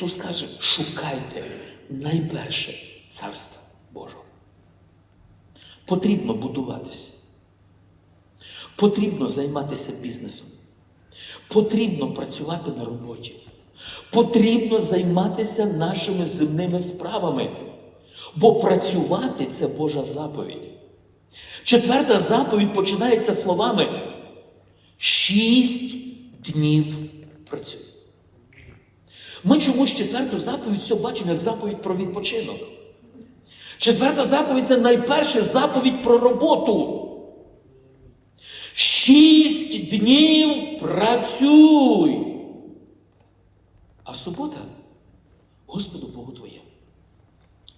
Ісус каже, шукайте найперше Царства Божого. Потрібно будуватися. Потрібно займатися бізнесом. Потрібно працювати на роботі. Потрібно займатися нашими земними справами. Бо працювати це Божа заповідь. Четверта заповідь починається словами: шість днів працюй. Ми чомусь четверту заповідь все бачимо як заповідь про відпочинок. Четверта заповідь це найперше заповідь про роботу. Шість днів працюй. А субота Господу Богу твоє.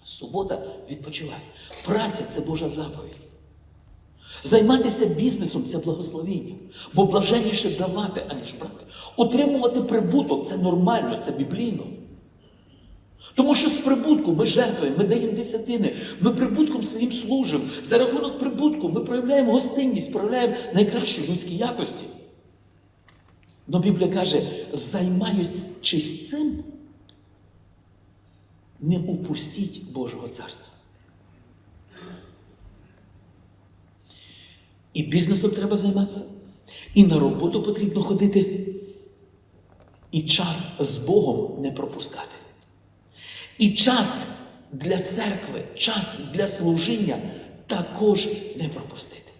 Субота відпочивай. Праця це Божа заповідь. Займатися бізнесом це благословіння, бо блаженніше давати, аніж брати. Отримувати прибуток це нормально, це біблійно. Тому що з прибутку ми жертвуємо, ми даємо десятини, ми прибутком своїм служимо. За рахунок прибутку ми проявляємо гостинність, проявляємо найкращі людські якості. Но Біблія каже, займаючись цим, не упустіть Божого царства. І бізнесом треба займатися, і на роботу потрібно ходити, і час з Богом не пропускати. І час для церкви, час для служіння також не пропустити.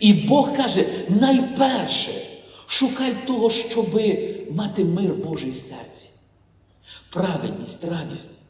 І Бог каже, найперше шукай того, щоби мати мир Божий в серці, праведність, радість.